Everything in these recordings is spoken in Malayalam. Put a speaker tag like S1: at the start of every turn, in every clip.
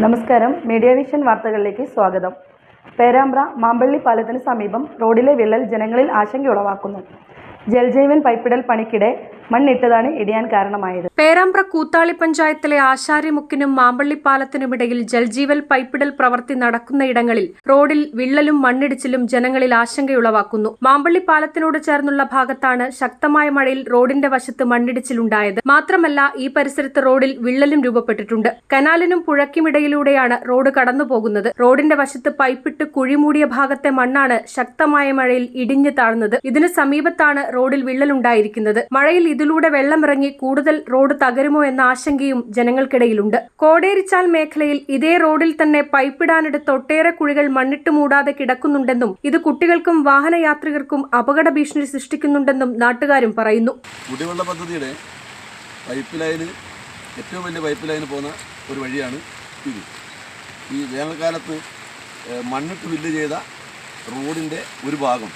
S1: നമസ്കാരം. മീഡിയ വിഷൻ വാർത്തകളിലേക്ക് സ്വാഗതം. പേരാമ്പ്ര മാമ്പള്ളി പാലത്തിന് സമീപം റോഡിലെ വിള്ളൽ ജനങ്ങളിൽ ആശങ്കയുളവാക്കുന്നു. ജൽജീവൻ പൈപ്പിടൽ പണിക്കിടെ മണ്ണിട്ടതാണ് ഇടിയാൻ കാരണമായത്.
S2: പേരാമ്പ്ര കൂത്താളി പഞ്ചായത്തിലെ ആശാരിമുക്കിനും മാമ്പള്ളിപ്പാലത്തിനുമിടയിൽ ജൽജീവൽ പൈപ്പിടൽ പ്രവൃത്തി നടക്കുന്നയിടങ്ങളിൽ റോഡിൽ വിള്ളലും മണ്ണിടിച്ചിലും ജനങ്ങളിൽ ആശങ്കയുളവാക്കുന്നു. മാമ്പള്ളിപ്പാലത്തിനോട് ചേർന്നുള്ള ഭാഗത്താണ് ശക്തമായ മഴയിൽ റോഡിന്റെ വശത്ത് മണ്ണിടിച്ചിലുണ്ടായത്. മാത്രമല്ല ഈ പരിസരത്ത് റോഡിൽ വിള്ളലും രൂപപ്പെട്ടിട്ടുണ്ട്. കനാലിനും പുഴയ്ക്കുമിടയിലൂടെയാണ് റോഡ് കടന്നുപോകുന്നത്. റോഡിന്റെ വശത്ത് പൈപ്പിട്ട് കുഴിമൂടിയ ഭാഗത്തെ മണ്ണാണ് ശക്തമായ മഴയിൽ ഇടിഞ്ഞു താഴ്ന്നത്. ഇതിന് സമീപത്താണ് റോഡിൽ വിള്ളലുണ്ടായിരിക്കുന്നത്. മഴയിൽ ഇതിലൂടെ വെള്ളമിറങ്ങി കൂടുതൽ റോഡ് തകരുമോ എന്ന ആശങ്കയും ജനങ്ങൾക്കിടയിലുണ്ട്. കോടേരിച്ചാൽ മേഖലയിൽ ഇതേ റോഡിൽ തന്നെ പൈപ്പിടാനെടുത്ത് ഒട്ടേറെ കുഴികൾ മണ്ണിട്ട് മൂടാതെ കിടക്കുന്നുണ്ടെന്നും ഇത് കുട്ടികൾക്കും വാഹനയാത്രികർക്കും അപകട ഭീഷണി സൃഷ്ടിക്കുന്നുണ്ടെന്നും നാട്ടുകാരും പറയുന്നു.
S3: കുടിവെള്ള പദ്ധതിയുടെ പൈപ്പ് ലൈന് ഏറ്റവും വലിയ പൈപ്പ് ലൈന് പോകുന്ന ഒരു വഴിയാണ് ഇത്. ഈ വേനൽക്കാലത്ത് മണ്ണിട്ട് വില്ല് ചെയ്ത റോഡിന്റെ ഒരു ഭാഗം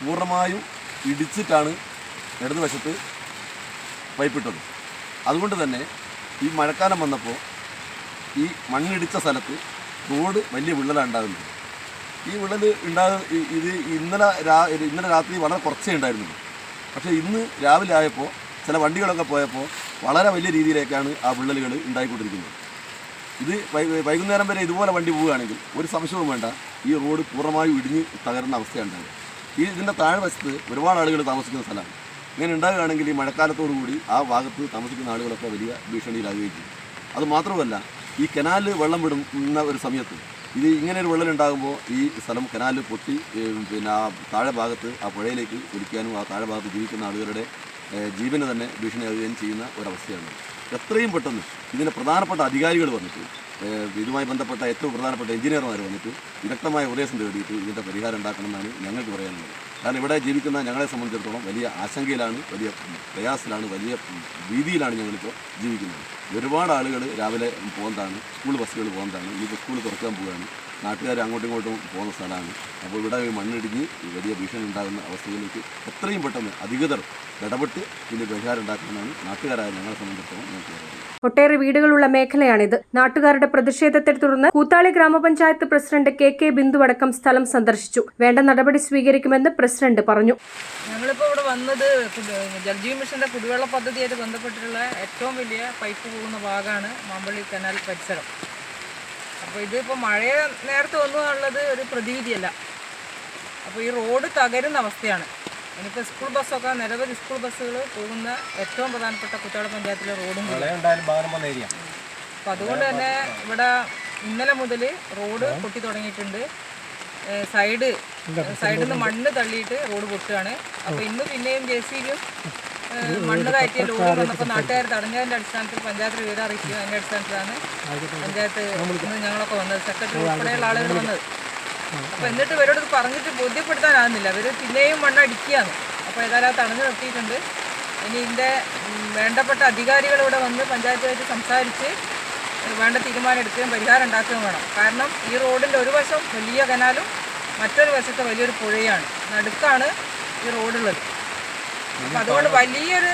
S3: പൂർണമായും ഇടിച്ചിട്ടാണ് ഇടതുവശത്ത് പൈപ്പിട്ടത് അതുകൊണ്ട് തന്നെ ഈ മഴക്കാലം വന്നപ്പോൾ ഈ മണ്ണിടിച്ച സ്ഥലത്ത് റോഡ് വലിയ വിള്ളലാണ് ഉണ്ടാകുന്നത്. ഈ വിള്ളൽ ഉണ്ടാകുന്ന ഇത് ഇന്നലെ രാ ഇന്നലെ രാത്രി വളരെ കുറച്ചേ ഉണ്ടായിരുന്നുള്ളൂ. പക്ഷേ ഇന്ന് രാവിലെ ആയപ്പോൾ ചില വണ്ടികളൊക്കെ പോയപ്പോൾ വളരെ വലിയ രീതിയിലേക്കാണ് ആ വിള്ളലുകൾ ഉണ്ടായിക്കൊണ്ടിരിക്കുന്നത്. ഇത് വൈകുന്നേരം വരെ ഇതുപോലെ വണ്ടി പോവുകയാണെങ്കിൽ ഒരു സംശയവും വേണ്ട. ഈ റോഡ് പൂർണമായും ഇടിഞ്ഞ് തകരുന്ന അവസ്ഥയുണ്ടാകുക ഈ ഇതിന്റെ താഴ്വശത്ത് ഒരുപാട് ആളുകൾ താമസിക്കുന്ന സ്ഥലമാണ്. ഇങ്ങനെ ഉണ്ടാകുകയാണെങ്കിൽ ഈ മഴക്കാലത്തോടുകൂടി ആ ഭാഗത്ത് താമസിക്കുന്ന ആളുകളൊക്കെ വലിയ ഭീഷണിയിലാകുകയും അത് മാത്രമല്ല ഈ കനാലിൽ വെള്ളം വിടുന്ന ഒരു സമയത്ത് ഇത് ഇങ്ങനെ ഒരു വെള്ളം ഉണ്ടാകുമ്പോൾ ഈ സ്ഥലം കനാലിൽ പൊട്ടി പിന്നെ ആ താഴെ ഭാഗത്ത് ആ പുഴയിലേക്ക് ഒലിക്കാനും ആ താഴെ ഭാഗത്ത് ജീവിക്കുന്ന ആളുകളുടെ ജീവന് തന്നെ ഭീഷണിയാകുകയും ചെയ്യുന്ന ഒരവസ്ഥയാണ്. എത്രയും പെട്ടെന്ന് ഇതിന് പ്രധാനപ്പെട്ട അധികാരികൾ വന്നിട്ട് ഇതുമായി ബന്ധപ്പെട്ട ഏറ്റവും പ്രധാനപ്പെട്ട എഞ്ചിനീയർമാർ വന്നിട്ട് വിദഗ്ധമായ ഉപദേശം തേടിയിട്ട് ഇതിന്റെ പരിഹാരം ഉണ്ടാക്കണമെന്നാണ് ഞങ്ങൾക്ക് പറയാനുള്ളത്. കാരണം ഇവിടെ ജീവിക്കുന്ന ഞങ്ങളെ സംബന്ധിച്ചിടത്തോളം വലിയ ആശങ്കയിലാണ് വലിയ പ്രയാസത്തിലാണ് വലിയ ഭീതിയിലാണ് ഞങ്ങളിപ്പോൾ ജീവിക്കുന്നത്. ഒരുപാട് ആളുകൾ രാവിലെ പോകുന്നതാണ് സ്കൂൾ ബസ്സുകൾ പോകുന്നതാണ് ഇനിയിപ്പോൾ സ്കൂൾ തുറക്കാൻ പോവുകയാണ്. നാട്ടുകാർ അങ്ങോട്ടും ഇങ്ങോട്ടും പോകുന്ന സ്ഥലമാണ്. അപ്പോൾ ഇവിടെ മണ്ണിടിഞ്ഞ് വലിയ ഭീഷണി ഉണ്ടാകുന്ന അവസ്ഥയിലേക്ക് എത്രയും പെട്ടെന്ന് അധികൃതർ ഇടപെട്ട് ഇതിന് പരിഹാരം ഉണ്ടാക്കണമെന്നാണ് നാട്ടുകാരായ ഞങ്ങളെ സംബന്ധിച്ചിടത്തോളം ഞങ്ങൾക്ക് പറയുന്നത്
S2: ഒട്ടേറെ വീടുകളുള്ള മേഖലയാണിത്. നാട്ടുകാരുടെ പ്രതിഷേധത്തെ തുടർന്ന് കൂത്താളി ഗ്രാമപഞ്ചായത്ത് പ്രസിഡന്റ് കെ കെ ബിന്ദു അടക്കം സ്ഥലം സന്ദർശിച്ചു. വേണ്ട നടപടി സ്വീകരിക്കുമെന്ന് പ്രസിഡന്റ് പറഞ്ഞു.
S4: ഞങ്ങളിപ്പോൾ ഇവിടെ വന്നത് ജൽജീവൻ മിഷന്റെ കുടിവെള്ള പദ്ധതിയായിട്ട് ബന്ധപ്പെട്ടിട്ടുള്ള ഏറ്റവും വലിയ പൈപ്പ് പോകുന്ന ഭാഗമാണ് മാമ്പള്ളി കനാൽ പരിസരം. അപ്പോൾ ഇതിപ്പോൾ മഴയെ നേരത്തെ വന്നു എന്നുള്ളത് ഒരു പ്രതിവിധിയല്ല അപ്പോൾ ഈ റോഡ് തകരുന്ന അവസ്ഥയാണ്. ഇനിയിപ്പോൾ സ്കൂൾ ബസ്സൊക്കെ നിരവധി സ്കൂൾ ബസ്സുകൾ പോകുന്ന ഏറ്റവും പ്രധാനപ്പെട്ട കുട്ടികളെ പഞ്ചായത്തിലെ റോഡും അപ്പോൾ അതുകൊണ്ട് തന്നെ ഇവിടെ ഇന്നലെ മുതൽ റോഡ് പൊട്ടി തുടങ്ങിയിട്ടുണ്ട്. സൈഡ് സൈഡിൽ നിന്ന് മണ്ണ് തള്ളിയിട്ട് റോഡ് പൊട്ടുകയാണ്. അപ്പോൾ ഇന്ന് പിന്നെയും ജെ സി ബിയും മണ്ണ് കയറ്റിയ ലോറി വന്നപ്പോൾ നാട്ടുകാർ തടഞ്ഞതിന്റെ അടിസ്ഥാനത്തിൽ പഞ്ചായത്ത് വിവരം അറിയിച്ചു അതിന്റെ അടിസ്ഥാനത്തിലാണ് പഞ്ചായത്ത് ഇന്ന് ഞങ്ങളൊക്കെ വന്നത്. സെക്രട്ടറി ഉൾപ്പെടെയുള്ള ആളുകൾ വന്നത്. അപ്പോൾ എന്നിട്ട് ഇവരോട് പറഞ്ഞിട്ട് ബോധ്യപ്പെടുത്താനാകുന്നില്ല. ഇവർ പിന്നെയും മണ്ണ് അടിക്കുകയാണ്. അപ്പോൾ ഏതായാലും അത് തടഞ്ഞു നിർത്തിയിട്ടുണ്ട്. ഇനി ഇതിന്റെ വേണ്ടപ്പെട്ട അധികാരികൾ ഇവിടെ വന്ന് പഞ്ചായത്തുമായിട്ട് സംസാരിച്ച് വേണ്ട തീരുമാനം എടുക്കുകയും പരിഹാരം ഉണ്ടാക്കുകയും വേണം. കാരണം ഈ റോഡിന്റെ ഒരു വശം വലിയ കനാലും മറ്റൊരു വശത്ത് വലിയൊരു പുഴയാണ്. നടുക്കാണ് ഈ റോഡുള്ളത്. അപ്പം അതുകൊണ്ട് വലിയൊരു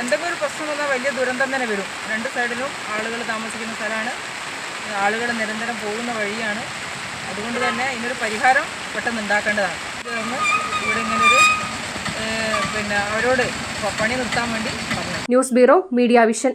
S4: എന്തെങ്കിലും ഒരു പ്രശ്നം വന്നാൽ വലിയ ദുരന്തം തന്നെ വരും. രണ്ട് സൈഡിലും ആളുകൾ താമസിക്കുന്ന സ്ഥലമാണ്. ആളുകൾ നിരന്തരം പോകുന്ന വഴിയാണ്. അതുകൊണ്ട് തന്നെ ഇതിനൊരു പരിഹാരം പെട്ടെന്ന് ഉണ്ടാക്കേണ്ടതാണ്. ഇതൊന്ന് ഇവിടെ ഇങ്ങനൊരു പിന്നെ അവരോട് പണി നിർത്താൻ വേണ്ടി
S2: ന്യൂസ് ബ്യൂറോ മീഡിയ വിഷൻ.